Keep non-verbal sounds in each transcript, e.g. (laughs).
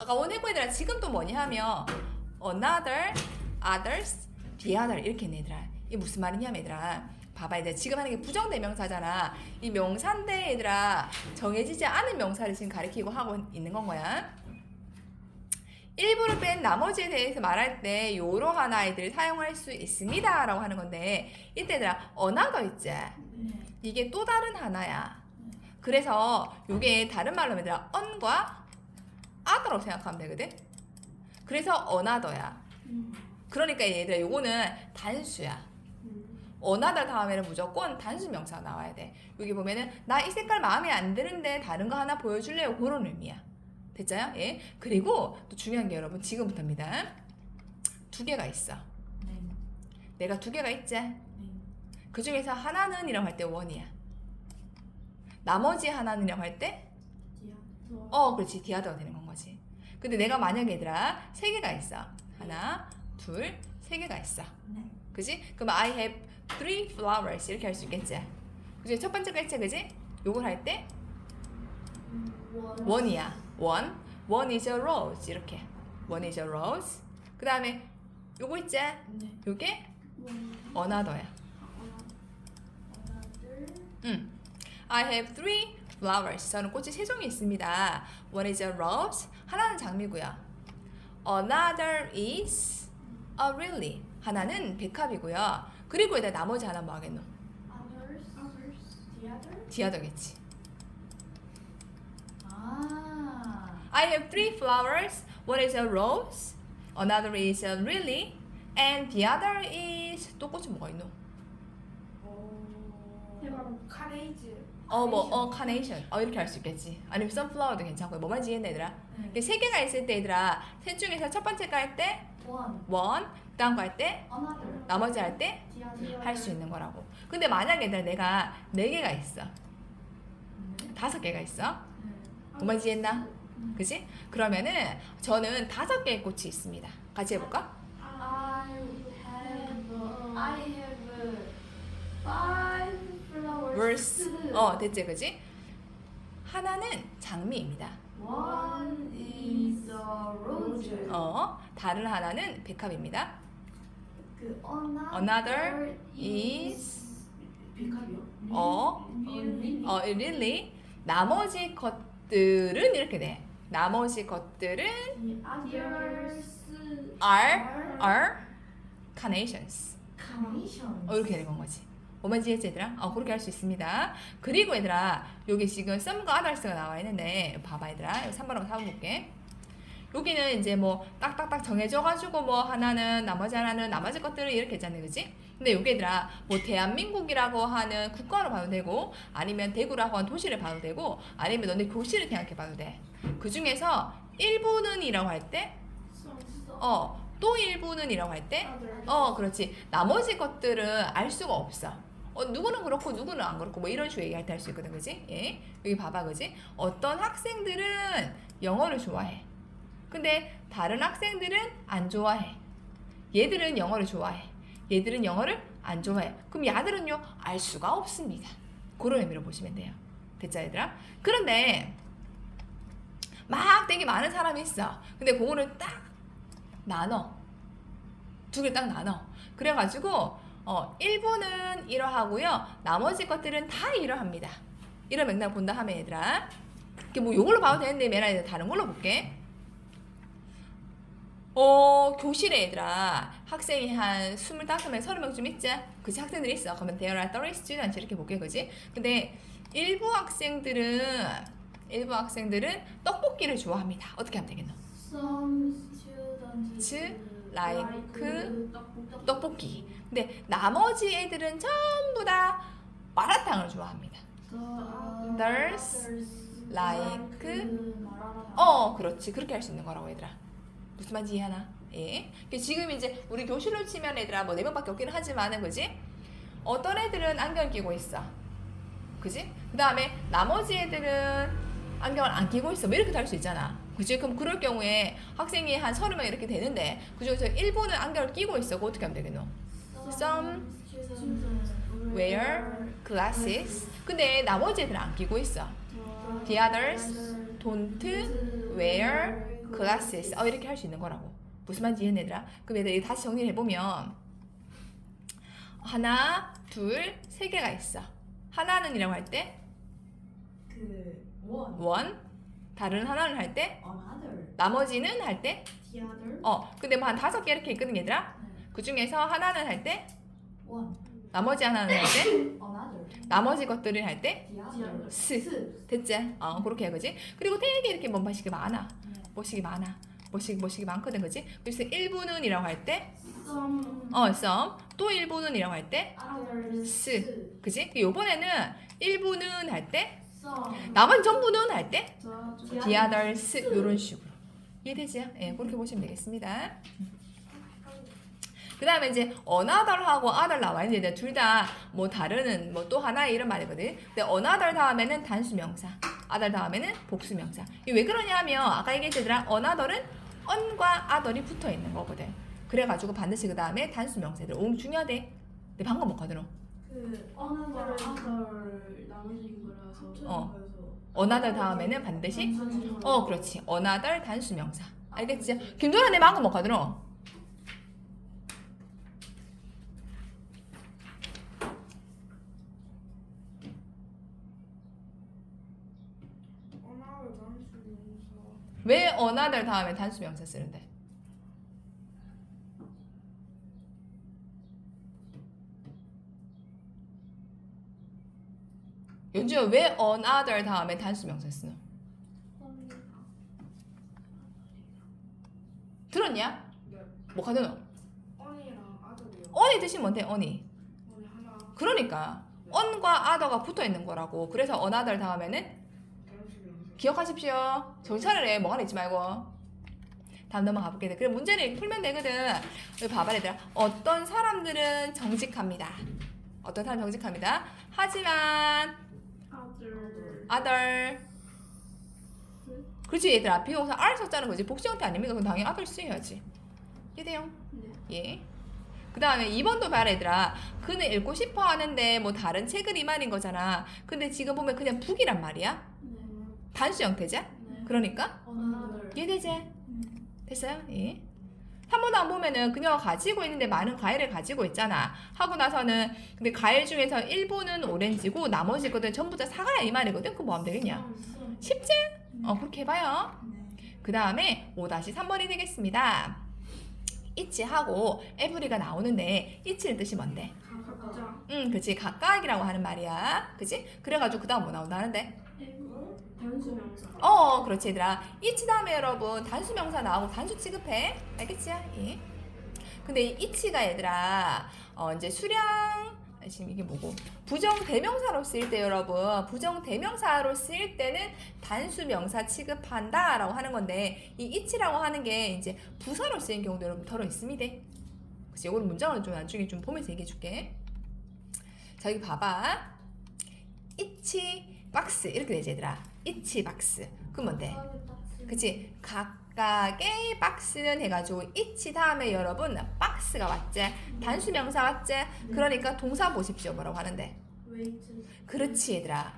아까 원해고 얘들아 지금 또 뭐냐 하면 another, others, the other 이렇게 있네 얘들아. 이게 무슨 말이냐면 얘들아. 봐봐 얘들아 지금 하는 게 부정대명사잖아. 이 명사인데 얘들아 정해지지 않은 명사를 지금 가리키고 하고 있는 건 거야. 일부를 뺀 나머지에 대해서 말할 때 요러한 아이들을 사용할 수 있습니다 라고 하는 건데 이때 얘들아 another 있지? 네. 이게 또 다른 하나야. 그래서 이게 다른 말로 얘들아 on과 other라고 생각하면 되거든. 그래서. 음. 그러니까 얘들아 요거는 단수야. another 다음에는 무조건 단수 명사가 나와야 돼. 여기 보면은 나 이 색깔 마음에 안 드는데 다른 거 하나 보여줄래요? 그런 의미야. 됐자요? 예. 그리고 또 중요한 게 여러분 지금부터입니다. 두 개가 있어. 네. 내가 두 개가 있지? 네. 그 중에서 하나는 이라고 할 때 원이야. 나머지 하나는이라고 할 때. 어, 그렇지. 디아더가 되는 건 거지. 근데 내가 만약에 얘들아, 세 개가 있어. 하나, 둘, 세 개가 있어. 네. 그지? 그럼 I have three flowers. 이렇게 할 수 있겠지? 그지? 첫 번째가 있지, 그지? 요걸 할 때, 원. 원이야. one. one is a rose. 이렇게. one is a rose. 그 다음에 요거 있지? 네. 요게 원. another야. 음. I have three flowers. 저는 꽃이 세 종이 있습니다. One is a rose. 하나는 장미고요. Another is a lily. 하나는 백합이고요. 그리고 일단 나머지 하나 뭐 하겠노? Others. Others. The other. 디아더겠지. 아. I have three flowers. One is a rose. Another is a lily. And the other is 또 꽃이 뭐가 있노? 해바로 카레이즈. 어, 뭐, 어, 카네이션. 어, 이렇게 할 수 있겠지. 아니면 선플라워도 괜찮고. 뭐만 지겠네, 얘들아. 네. 이게 세 개가 있을 때, 얘들아. 셋 중에서 첫 번째 거할 때, 원. 원, 다음 거할 때, Another. 나머지 할 때 할 수. 있는 거라고. 근데 만약에 얘들아, 내가 네 개가 있어. 네. 다섯 개가 있어. 네. 뭐만 지했나? 음. 그지? 그러면은 저는 다섯 개의 꽃이 있습니다. 같이 해볼까? I have I have five verse. 어, 됐지, 그지? 하나는 장미입니다. One is a rose. 어, 다른 하나는 백합입니다. 그 another, is 백합이요? 어, 릴리. 어, lily. 나머지 것들은 이렇게 돼. 나머지 것들은 The others are are carnations. carnations. 어, 이렇게 되는 건 거지. 뭐만 지 했지 얘들아? 어, 그렇게 할 수 있습니다. 그리고 얘들아, 여기 지금 some과 others가 나와 있는데, 봐봐 얘들아. 여기 3번 한번 사볼게. 여기는 이제 뭐 딱딱딱 정해져가지고 뭐 하나는 나머지 하나는 나머지 것들은 이렇게 있잖아요, 그지? 근데 여기 얘들아, 뭐 대한민국이라고 하는 국가로 봐도 되고, 아니면 대구라고 하는 도시를 봐도 되고, 아니면 너네 교시를 생각해 봐도 돼. 그 중에서 일부는 이라고 할 때, 어, 또 일부는 이라고 할 때. 어, 그렇지. 나머지 것들은 알 수가 없어. 어, 누구는 그렇고 누구는 안 그렇고 뭐 이런 식으로 얘기할 때 할 수 있거든, 그지? 예. 여기 봐봐, 그지? 어떤 학생들은 영어를 좋아해. 근데 다른 학생들은 안 좋아해. 얘들은 영어를 좋아해. 얘들은 영어를 안 좋아해. 그럼 야들은요, 알 수가 없습니다. 그런 의미로 보시면 돼요. 됐죠, 얘들아? 그런데 막 되게 많은 사람이 있어. 근데 그거를 딱 나눠. 두 개를 딱 나눠. 그래가지고 어, 일부는 이러하고요. 나머지 것들은 다 이러합니다. 이런 맥락 본다 하면 얘들아. 이게 뭐 요걸로 봐도 되는데 매나 얘들 다른 걸로 볼게. 어, 교실에 얘들아 학생이 한 25명, 30명쯤 있지? 그치 학생들이 있어. 그러면 there are 30 students 이렇게 볼게 그지? 근데 일부 학생들은 일부 학생들은 떡볶이를 좋아합니다. 어떻게 하면 되겠노? Some students like 떡볶이. 근데 나머지 애들은 전부 다 마라탕을 좋아합니다. Others like 어, 그렇지. 그렇게 할 수 있는 거라고 얘들아. 무슨 말인지 이해하나? 예. 근데 지금 이제 우리 교실로 치면 얘들아 뭐 네 명밖에 없기는 하지만은 그지? 어떤 애들은 안경 끼고 있어. 그지? 그 다음에 나머지 애들은 안경을 안 끼고 있어. 뭐 이렇게 할 수 있잖아. 그지? 그럼 그럴 경우에 학생이 한 서른 명 이렇게 되는데 그 중에서 일부는 안경을 끼고 있어. 그거 어떻게 하면 되겠노? Some wear glasses. 근데 나머지 애들은 안 끼고 있어. The others don't wear classes. 어 이렇게 할 수 있는 거라고. 무슨 말인지 이해했네 얘들아? 그럼 얘들 다시 정리를 해보면 하나, 둘, 세 개가 있어. 하나는 이라고 할 때그 one, one, 다른 하나는 할 때 another, 나머지는 할 때 the other, 어, 근데 뭐 한 다섯 개 이렇게 있거든 얘들아. 그 중에서 하나는 할 때 one, 나머지 하나는 할 때 (laughs) another, 나머지 것들을 할 때 the other. 스. 됐지? 어, 그렇게 해, 그지? 그리고 되게 이렇게 뭔 방식이 많아. 네. 뭐식이 많아. 뭐식, 뭐식이 많거든, 그지? 그래서 일부는 이라고 할 때, some 어, some. 또 일부는 이라고 할 때, others 스. 그지? 요번에는 일부는 할 때, 나머지 전부는 할 때, the the others. 요런 식으로. 이해되지? 예, 그렇게 보시면 되겠습니다. 그 다음에 이제 another하고 other 나와 있는데 둘 다 뭐 다른 뭐 또 하나의 이런 말이거든. 근데 another 다음에는 단수 명사, other 다음에는 복수 명사. 이게 왜 그러냐면 아까 얘기했잖아. another은 on과 other이 붙어 있는 거거든. 그래가지고 반드시 그 다음에 단수 명사들 오늘 중요하대. 내 방금 못 가더라. 그 어느날 아들 나머지인 거라서 어. 그래서 another 다음에는 반드시 어 그렇지 another 단수 명사. 알겠지? 김도라 내 방금 못 단수명사 왜 another 다음에 단수 명사 쓰는데? 연주야 왜 another 다음에 단수 명사 쓰노? 들었냐? 네. 뭐? 언이랑 아들이요 on이 뜻이 뭔데 on이? 그러니까 on과 other가 붙어 있는 거라고 그래서 another 다음에는 단수명사 기억하십시오. 정신 차리래. 뭐가 있지 말고. 다음 넘어가 볼게. 그래 문제를 풀면 되거든. 여기 봐봐 얘들아. 어떤 사람들은 정직합니다. 어떤 사람 정직합니다. 하지만 other 그렇지 얘들아. 비동사 R 썼자는 거지. 복수 형태 아닙니까? 그럼 당연히 other 쓰여야지. 이해돼요? 네. 예. 그 다음에 2번도 봐라 얘들아. 그는 읽고 싶어 하는데 뭐 다른 책을 이 말인 거잖아. 근데 지금 보면 그냥 북이란 말이야. 네. 단수 형태지? 네. 그러니까 이해되지? 됐어요? 예. 한 번도 안 보면은 그녀가 가지고 있는데 많은 과일을 가지고 있잖아. 하고 나서는 근데 과일 중에서 일부는 오렌지고 나머지 것들 전부 다 사과야 이 말이거든. 그럼 뭐 하면 되겠냐? 쉽지? 어 그렇게 해봐요. 네. 그 다음에 5-3번이 되겠습니다. 이치하고 에브리가 나오는데 이치는 뜻이 뭔데? 응, 그치. 각각이라고 하는 말이야. 그치? 그래가지고 그 다음 뭐 나온다는데? 단수 명사 어, 그렇지, 얘들아. 이치 다음에 여러분 단수 명사 나오고 단수 취급해. 알겠지? 예. 근데 이 이치가 얘들아, 어, 이제 수량, 지금 이게 뭐고? 부정 대명사로 쓰일 때 여러분, 부정 대명사로 쓰일 때는 단수 명사 취급한다라고 하는 건데, 이 이치라고 하는 게 이제 부사로 쓰인 경우도 여러분 덜어 있습니다. 그치? 이거는 문장을 좀 나중에 좀 보면서 얘기해 줄게. 자, 여기 봐봐. 이치 박스 이렇게 되지 얘들아. 이치 박스. 그럼 뭔데? 그치? 각각의 박스는 해가지고 이치 다음에 여러분 박스가 왔지? 단수 명사 왔지? 그러니까 동사 보십시오. 뭐라고 하는데? 그렇지 얘들아.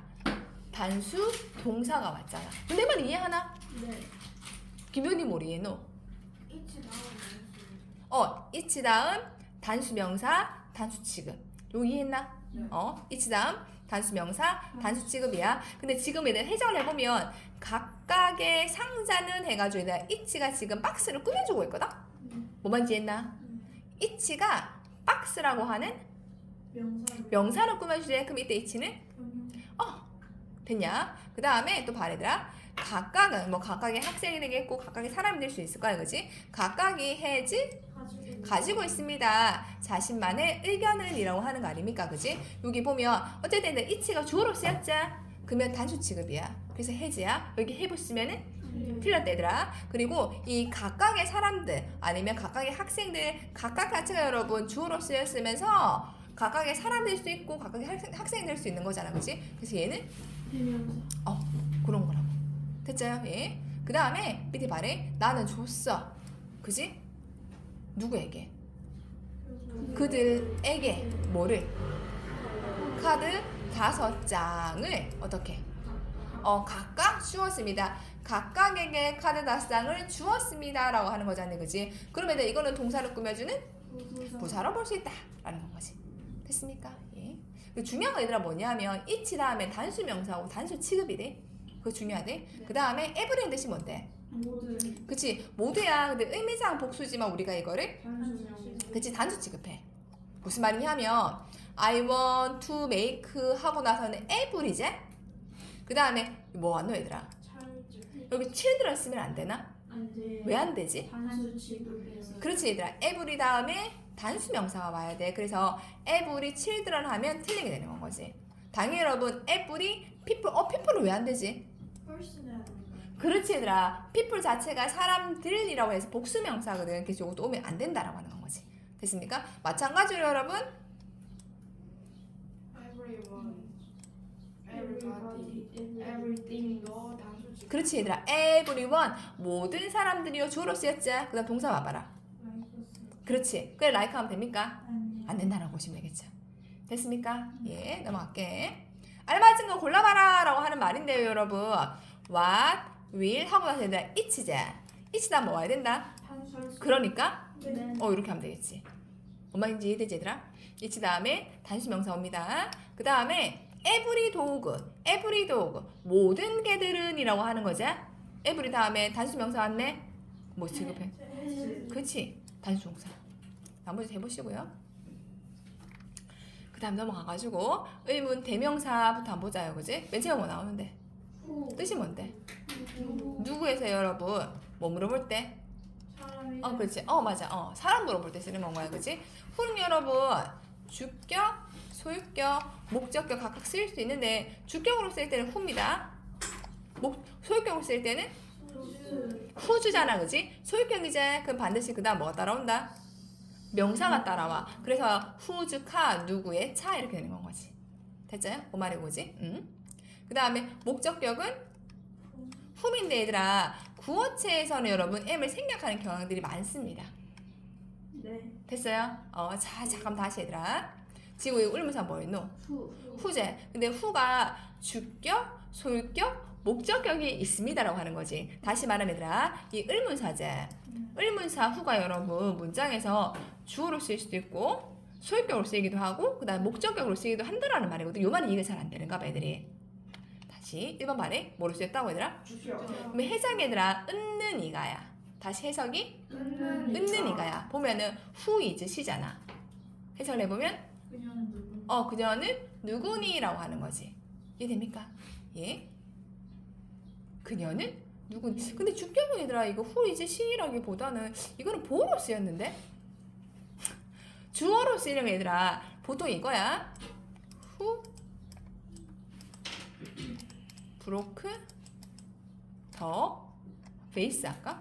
단수 동사가 왔잖아. 근데 말 이해하나? 네 김효니 모르이해노 이치 나오는 어, 이치 다음 단수 명사 단수 취급. 요 이해했나? 네. 어, 이치 다음 단수 명사 단수 취급이야. 근데 지금 얘들 해석을 해보면 각각의 상자는 해가지고 얘들 이치가 지금 박스를 꾸며주고 있거든. 뭐 말인지 했나? 이치가 박스라고 하는 명사를 꾸며주래. 그럼 이때 이치는 됐냐? 그 다음에 또 봐래들아. 각각은 뭐 각각의 학생이 되겠고 각각의 사람이 될 수 있을 거야, 그지? 각각이 해지 가지고 있습니다. 자신만의 의견은 이라고 하는 거 아닙니까? 그지? 여기 보면 어쨌든 이치가 주어로 쓰였자. 그러면 단수 취급이야. 그래서 해지야. 여기 해 보시면은 틀렸대더라. 그리고 이 각각의 사람들 아니면 각각의 학생들 각각 자체가 여러분 주어로 쓰였으면서 각각의 사람 될 수 있고 각각의 학생, 학생이 될 수 있는 거잖아. 그지? 그래서 얘는 대명사 그런 거라고. 됐죠? 예. 그 다음에 밑에 말에 나는 줬어. 그지? 누구에게? 그들에게 뭐를? 카드 다섯 장을 어떻게? 어 각각 주었습니다. 각각에게 카드 다쌍을 주었습니다 라고 하는 거잖아요, 그지? 그러면 이거는 동사를 꾸며주는 부사로 볼 수 있다 라는 거지. 됐습니까? 예. 그 중요한 거 얘들아 뭐냐면 이치 다음에 단수 명사하고 단수 취급이 돼. 그거 중요하대. 그 다음에 에브리인 뜻이 뭔데? 모든 그치 모두야. 근데 의미상 복수지만 우리가 이거를 단순 그치 단수 취급해. 무슨 말이냐면 I want to make 하고 나서는 every지. 그 다음에 뭐 왔노 얘들아? 여기 children 쓰면 안 되나? 안 돼 왜 안 되지? 단수 취급해서 그렇지 얘들아 every 다음에 단수 명사가 와야 돼 그래서 every children 하면 틀리게 되는 건 거지 당연히 여러분 every people 어 people은 왜 안 되지? 그렇지 얘들아. People 자체가 사람들이라고 해서 복수 명사거든. 그래서 이것도 오면 안 된다라고 하는 건 거지. 됐습니까? 마찬가지로 여러분. Everyone. Everybody everything도 단수 취급 그렇지 얘들아. Everyone. 모든 사람들이요. 주어로 쓰였지? 그 다음 동사 와봐라. 그렇지. 그래 like 하면 됩니까? 아니 안 된다라고 보시면 되겠죠. 됐습니까? 예, 넘어갈게. 알맞은 거 골라봐라 라고 하는 말인데요, 여러분. What, will 하고 나서 얘들아, it이지. it이다 뭐 와야 된다? 그러니까, 네 어, 이렇게 하면 되겠지. 뭔 말인지 이해되지, 얘들아? it 다음에 단수 명사 옵니다. 그 다음에 every dog, every dog. 모든 개들은 이라고 하는 거지. every 다음에 단수 명사 왔네? 뭐 지급해? 그치 단수 동사 나머지 해보시고요 그 다음 넘어가가지고 의문 대명사부터 한번 보자요 그지? 맨 처음 뭐 나오는데 뜻이 뭔데? 누구에서 여러분 뭐 물어볼 때? 어 그렇지 어 맞아 어 사람 물어볼 때 쓰는 건가요 그지? 후는 여러분 주격, 소유격, 목적격 각각 쓰일 수 있는데 주격으로 쓸 때는 후입니다 목, 소유격으로 쓸 때는 후주잖아, 그지? 소유격이제 그럼 반드시 그 다음 뭐가 따라온다? 명사가 따라와. 그래서 후주 카 누구의 차 이렇게 되는 건 거지. 됐죠? 그 말이 뭐지? 응? 그 다음에 목적격은 훔인데 얘들아 구어체에서는 여러분 M을 생략하는 경향들이 많습니다. 네 됐어요? 어, 자, 잠깐 다시 얘들아. 지금 이 울문사 뭐였노? 후 후제. 근데 후가 주격, 소유격, 목적격이 있습니다라고 하는 거지. 다시 말하면 얘들아, 이 의문사제. 의문사 후가 여러분 문장에서 주어로 쓰일 수도 있고 소유격으로 쓰이기도 하고 그다음 목적격으로 쓰이기도 한다라는 말이거든. 요 말이 이해가 잘 안 되는가 봐 애들이. 다시 1번 말에 뭐로 쓰였다고 얘들아? 주격 그럼 해석이 얘들아 은는 이가야. 다시 해석이 은는 이가야. 보면은 후 이즈 시잖아. 해석을 해보면 어, 그녀는 누구니라고 하는 거지. 이해됩니까? 예? 그녀는 누구니? 근데 주격은 얘들아 이거 후 이제 시라기보다는 이거는 보어로 쓰였는데? 주어로 쓰이는 거 얘들아 보통 이거야. 후 브로크 더 베이스 할까?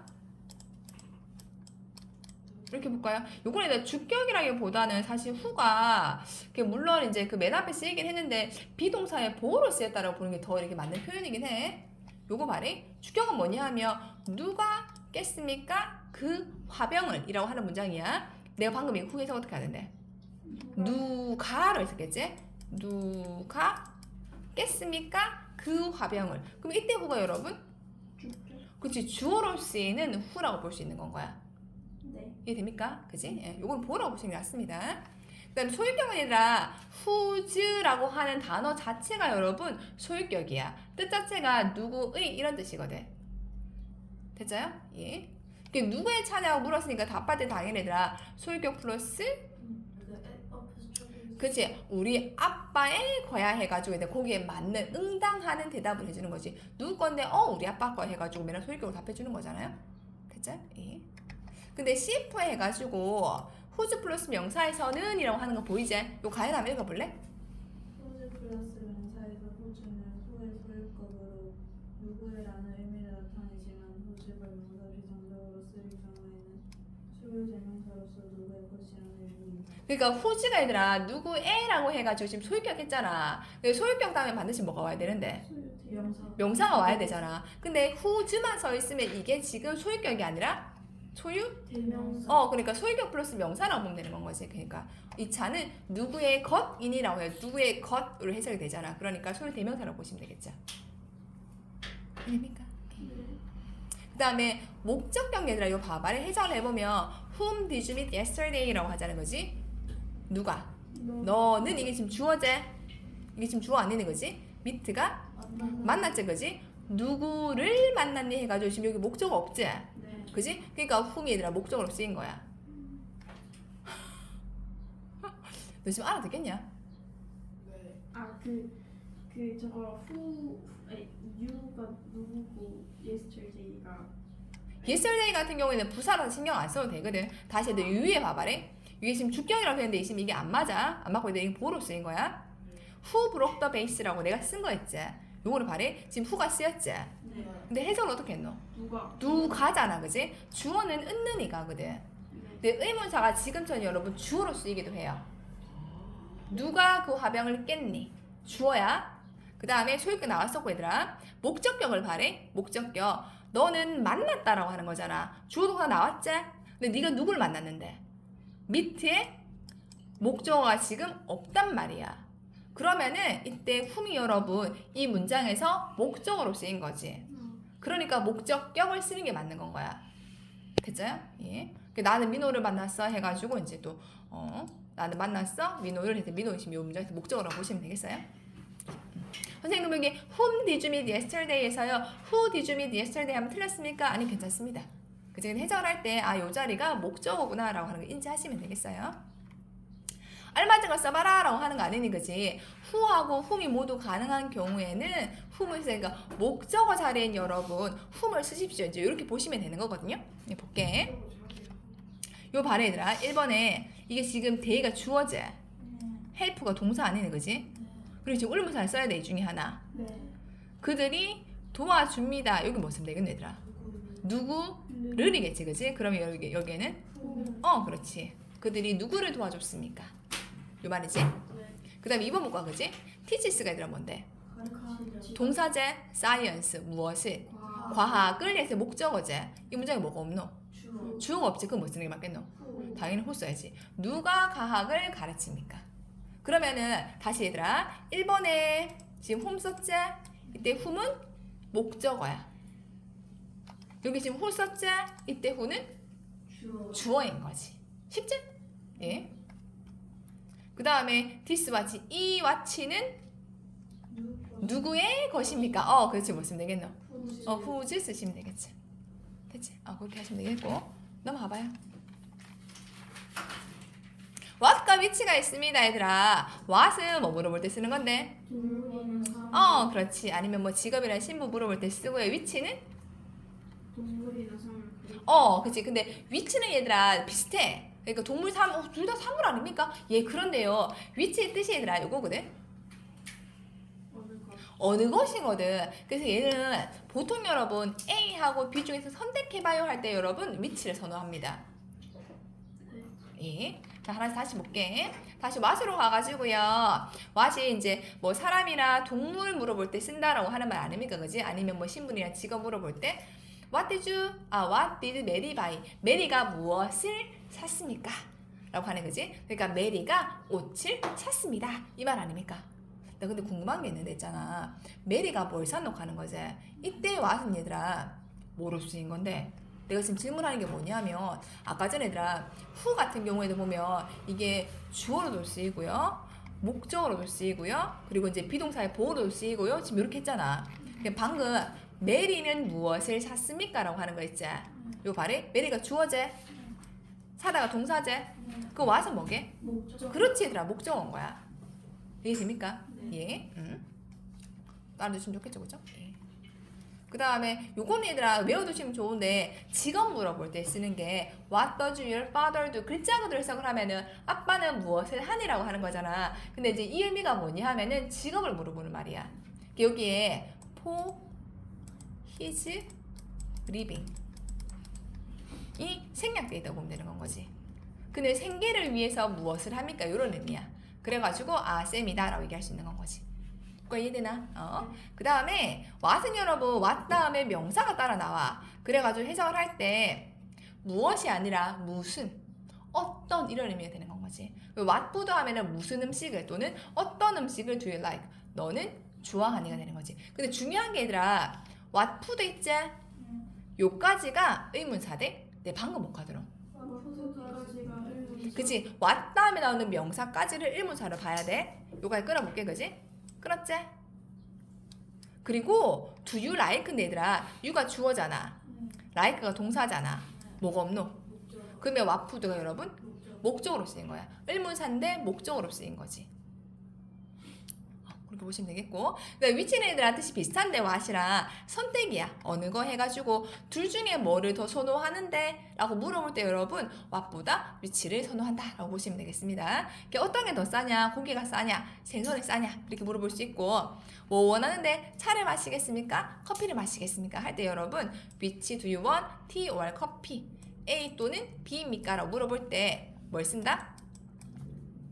이렇게 볼까요? 요거는 주격이라기보다는 사실 후가 그 물론 이제 그 맨 앞에 쓰이긴 했는데 비동사의 보호로 쓰였다라고 보는 게 더 이렇게 맞는 표현이긴 해. 요거 말이 주격은 뭐냐 하면 누가 깼습니까? 그 화병을 이라고 하는 문장이야. 내가 방금 이거 후에서 어떻게 하는데? 누가로 했었겠지? 누가 깼습니까? 그 화병을. 그럼 이때 후가 여러분? 그치 주어로 쓰이는 후라고 볼 수 있는 건 거야. 네 이해됩니까? 그지? 예, 요건 보라고 보시는 게 낫습니다. 그 다음에 소유격은 아니라 whose라고 하는 단어 자체가 여러분 소유격이야. 뜻 자체가 누구의 이런 뜻이거든. 됐어요? 예. 그 누구의 차냐고 물었으니까 답할 때 당연히 얘들아 소유격 플러스 그치 우리 아빠의 거야 해가지고 이제 거기에 맞는 응당하는 대답을 해주는 거지 누구 건데 어 우리 아빠 거 해가지고 맨날 소유격으로 답해주는 거잖아요 됐죠? 예. 근데 CF 해가지고 후즈 플러스 명사에서는 이라고 하는 거 보이지? 요 가연 한번 읽어볼래? 호주 플러스 명사에서 호주는 후의 소유격으로 누구의라는 의미를 나타내지만 호주가 명사 비 정적으로 쓰일 경우에는 대명사로서 누구의 것이라는 의미입니다. 그러니까 후즈가 얘들아 누구 애라고 해가지고 지금 소유격 했잖아. 소유격 다음에 반드시 뭐가 와야 되는데? 명사 명사가 와야 되잖아. 근데 후즈만 서 있으면 이게 지금 소유격이 아니라 소유? 대명사. 어 그러니까 소유격 플러스 명사라고 보면 되는 건 거지. 그러니까 이 차는 누구의 것이니라고 해요. 누구의 것으로 해석이 되잖아. 그러니까 소유 대명사라고 보시면 되겠죠. 됩니까? 네. 그 다음에 목적격 얘들아. 이거 봐봐를 해석을 해보면 Whom did you meet yesterday라고 하자는 거지 누가? 너는 이게 지금 주어제? 이게 지금 주어 아니는 거지? 미트가? 만났지 그지? 누구를 만났니 해가지고 지금 여기 목적 없지? 네. 그지? 그러니까 whom이 얘들아 목적으로 쓰인 거야. (laughs) 너 지금 알아듣겠냐? 네. 아그 그 저거 후 아니 유가 누구고 yesterday가. Yesterday 같은 경우에는 부사라서 신경 안 써도 되거든. 다시 얘들 위에 봐봐래 이게 지금 주격이라고 했는데 지금 이게 안 맞아 안 맞고 이게 보로 쓰인 거야 who broke the base라고 내가 쓴 거였지 요거를 봐래 지금 who가 쓰였지 네. 근데 해석을 어떻게 했노 누가 누가잖아 그지 주어는 은는 이가거든 네. 근데 의문사가 지금처럼 여러분 주어로 쓰이기도 해요. 누가 그 화병을 깼니? 주어야. 그 다음에 소유격 나왔었고 얘들아. 목적격을 바래. 목적격. 너는 만났다라고 하는 거잖아. 주어도가 나왔지? 근데 네가 누굴 만났는데? 밑에 목적어가 지금 없단 말이야. 그러면은 이때 후미 여러분 이 문장에서 목적어로 쓰인 거지. 그러니까 목적격을 쓰는 게 맞는 건 거야. 됐죠? 예. 그 나는 민호를 만났어 해가지고 이제 또 어, 나는 만났어 민호를 해서 민호 지금 요 문장에서 목적어로 보시면 되겠어요? 음. 선생님 여기 whom did you meet yesterday에서요 who did you meet yesterday 하면 틀렸습니까? 아니 괜찮습니다. 그지 해석할 때 아 요 자리가 목적어구나라고 하는 거 인지하시면 되겠어요? 알맞은 걸 써봐라라고 하는 거 아니니 그지? who하고 whom이 모두 가능한 경우에는 whom을 쓰니까 목적어 자리엔 여러분 whom을 쓰십시오. 이제 이렇게 보시면 되는 거거든요. 네, 볼게. 요 발에 얘들아 1번에 이게 지금 대가 주어제 헬프가 동사 아니네 그지? 그리고 지금 울문사를 써야 돼 이 중에 하나 네. 그들이 도와줍니다 여기 뭐 쓰면 되겠네 얘들아 누구를이겠지 그지? 그러면 여기, 여기에는 어 그렇지 그들이 누구를 도와줬습니까? 요 말이지? 그 다음에 2번 볼까 그지? 티치스가 얘들아 뭔데? 동사제 무엇을 과 과학을 해서 목적어제 이 문장에 뭐가 없노? 주어 주어가 없지 그럼 뭐 쓰는 게 맞겠노? 후 당연히 호 써야지. 누가 과학을 가르칩니까? 그러면은 다시 얘들아 1번에 지금 홈 썼지? 이때 홈은 목적어야. 여기 지금 호 썼지? 이때 호는 주어 주어 인 거지. 쉽지? 예. 그 다음에 watch, 이 와치는 누구 누구의 것입니까? 어, 그렇지. 뭐 쓰면 되겠노? 후 어, whose 쓰시면 되겠지. 됐지? 아, 그렇게 하시면 되겠고. 넘어가봐요. what과 which가 있습니다, 얘들아. what은 뭐 물어볼 때 쓰는 건데? 어, 그렇지. 아니면 뭐 직업이나 신부 물어볼 때 쓰고요. which는? 동물이나 사람 그리고 어, 그치. 근데 which는 얘들아 비슷해. 그러니까 동물, 사람, 어, 둘다 사물 아닙니까? 예, 그런데요. which의 뜻이 얘들아 요거거든? 어느 것이거든. 그래서 얘는 보통 여러분 A하고 B 중에서 선택해봐요 할 때 여러분 위치를 선호합니다. 예. 자, 하나씩 다시 볼게. 다시 왓으로 가가지고요. 왓이 이제 뭐 사람이나 동물 물어볼 때 쓴다라고 하는 말 아닙니까? 그지? 아니면 뭐 신분이나 직업 물어볼 때 What did you, 아, what did Mary buy? 메리가 무엇을 샀습니까? 라고 하는 거지. 그러니까 메리가 옷을 샀습니다. 이 말 아닙니까? 나 근데 궁금한 게 있는데 있잖아. 메리가 뭘 샀노 하는 거지. 이때 왓은 얘들아 뭐로 쓰인 건데 내가 지금 질문하는 게 뭐냐면 아까 전에 얘들아 후 같은 경우에도 보면 이게 주어로도 쓰이고요. 목적어로도 쓰이고요. 그리고 이제 비동사의 보어로도 쓰이고요. 지금 이렇게 했잖아. 방금 메리는 무엇을 샀습니까? 라고 하는 거 있지. 요 발에 메리가 주어제 사다가 동사제 그 와서 뭐게? 목적 그렇지 얘들아 목적어인 거야 이해됩니까? 네. 예 응. 알아두시면 좋겠죠 그죠? 예. 그 다음에 요거는 얘들아 외워두시면 좋은데 직업 물어볼 때 쓰는 게 What does your father do? 글자 그대로 해석을 하면은 아빠는 무엇을 하니라고 하는 거잖아 근데 이제 이 의미가 뭐냐 하면은 직업을 물어보는 말이야 여기에 for his living 이 생략돼 있다고 보면 되는 건 거지 그는 생계를 위해서 무엇을 합니까? 이런 의미야. 그래가지고 아 쌤이다 라고 얘기할 수 있는 건 거지. 그거 이해되나? 어. 그 다음에 왓은 여러분 왓 다음에 명사가 따라 나와. 그래가지고 해석을 할 때 무엇이 아니라 무슨 어떤 이런 의미가 되는 건 거지. 왓부도 하면은 무슨 음식을 또는 어떤 음식을 do you like? 너는 좋아하니가 되는 거지. 근데 중요한 게 얘들아 푸드 있지? 요까지가 의문사대. 내 방금 못 가더라. 그치? what 다음에 나오는 명사까지를 의문사로 봐야 돼. 요까지 끊어볼게, 그지? 끊었지? 그리고 do you like인데 얘들아, you가 주어잖아. like가 동사잖아. 뭐가 없노? 그러면 what 푸드가 여러분 목적. 목적으로 쓰인 거야. 의문사인데 목적으로 쓰인 거지. 보시면 되겠고. 그다음에 위치는 애들한 뜻이 비슷한데 what이랑 선택이야. 어느 거 해가지고 둘 중에 뭐를 더 선호하는데? 라고 물어볼 때 여러분 what보다 위치를 선호한다 라고 보시면 되겠습니다. 어떤 게 더 싸냐? 고기가 싸냐? 생선이 싸냐? 이렇게 물어볼 수 있고 뭐 원하는데 차를 마시겠습니까? 커피를 마시겠습니까? 할 때 여러분 which do you want? tea or coffee? A 또는 B입니까? 라고 물어볼 때 뭘 쓴다?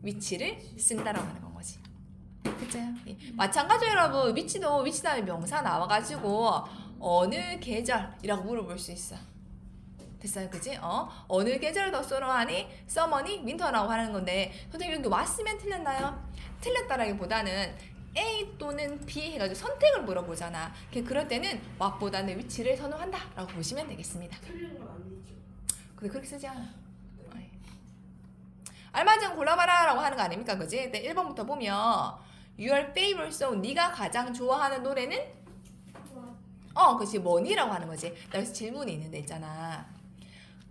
위치를 쓴다라고 하는 건 거지. 그죠요? 예. 마찬가지로 여러분 위치도 위치 다음에 명사 나와가지고 어느 계절이라고 물어볼 수 있어. 됐어요, 그지? 어 어느 계절을 더 선호하니? 서머니, 윈터라고 하는 건데 선생님 여기 왔으면 틀렸나요? 틀렸다라기보다는 A 또는 B 해가지고 선택을 물어보잖아. 걔 그럴 때는 what보다는 위치를 선호한다라고 보시면 되겠습니다. 틀린 건 아니죠. 근데 그렇게 쓰지 않아. 어이. 알맞은 거 골라봐라 라고 하는 거 아닙니까, 그지? 근데 1번부터 보면 Your favorite song, 네가 가장 좋아하는 노래는 어, 그렇지 뭐니라고 하는 거지. 나 여기서 질문이 있는데 있잖아.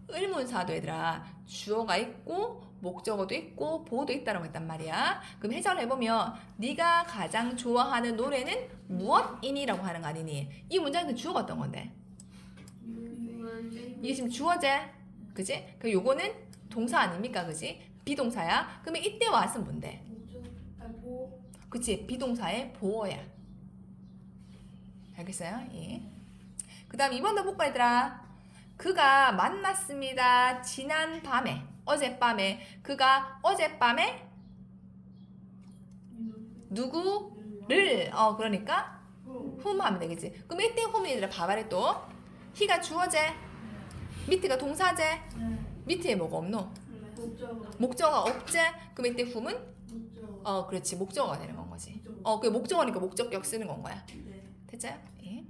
의문사도 얘들아 주어가 있고 목적어도 있고 보도 있다라고 했단 말이야. 그럼 해석을 해보면 네가 가장 좋아하는 노래는 무엇이니라고 하는 거 아니니? 이 문장에서 주어가 어떤 건데? 이게 지금 주어제, 그지? 그 요거는 동사 아닙니까, 그지? 비동사야. 그러면 이때 왔은 뭔데? 그치? 비동사의 보어야. 알겠어요? 예. 그 다음 2번도 볼까, 얘들아? 그가 만났습니다. 지난 밤에, 어젯밤에. 그가 어젯밤에 누구를, 어, 그러니까 whom 하면 되겠지. 그럼 이때 whom이 얘들아 봐봐래 또. he가 주어제, 밑에가 동사제, 네. 밑에 뭐가 없노? 목적. 목적어가 없제. 그럼 이때 whom은? 어, 그렇지. 목적어가 되는 건 거지. 어, 그게 목적어니까 목적격 쓰는 건 거야. 네. 됐죠? 예.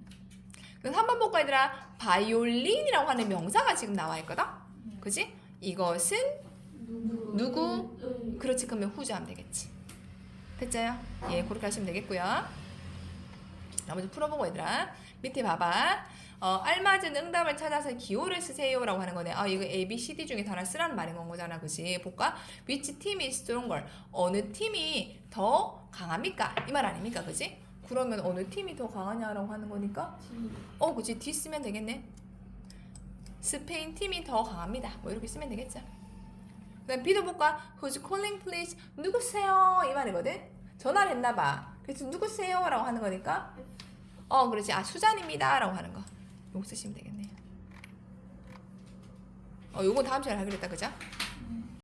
그래서 한번 볼까 얘들아 바이올린이라고 하는 명사가 지금 나와 있거든 그지? 이것은 누구. 그렇지 그러면 후주 하면 되겠지 됐죠요? 예 그렇게 하시면 되겠고요 나머지 풀어보고 얘들아 밑에 봐봐 어, 알맞은 응답을 찾아서 기호를 쓰세요라고 하는 거네. 아 이거 A, B, C, D 중에 하나 쓰라는 말인 건 거잖아, 그지? 볼까? Which team is stronger? 어느 팀이 더 강합니까? 이 말 아닙니까, 그지? 그러면 어느 팀이 더 강하냐라고 하는 거니까. 어, 그치. D 쓰면 되겠네. 스페인 팀이 더 강합니다. 뭐 이렇게 쓰면 되겠죠. 그다음 B도 볼까? Who's calling please? 누구세요? 이 말이거든. 전화를 했나 봐. 그래서 누구세요? 라고 하는 거니까 어, 그렇지. 아, 수잔입니다. 라고 하는 거. 요거 쓰시면 되겠네요. 어, 요건 다음 시간에 하기로 했다. 그죠?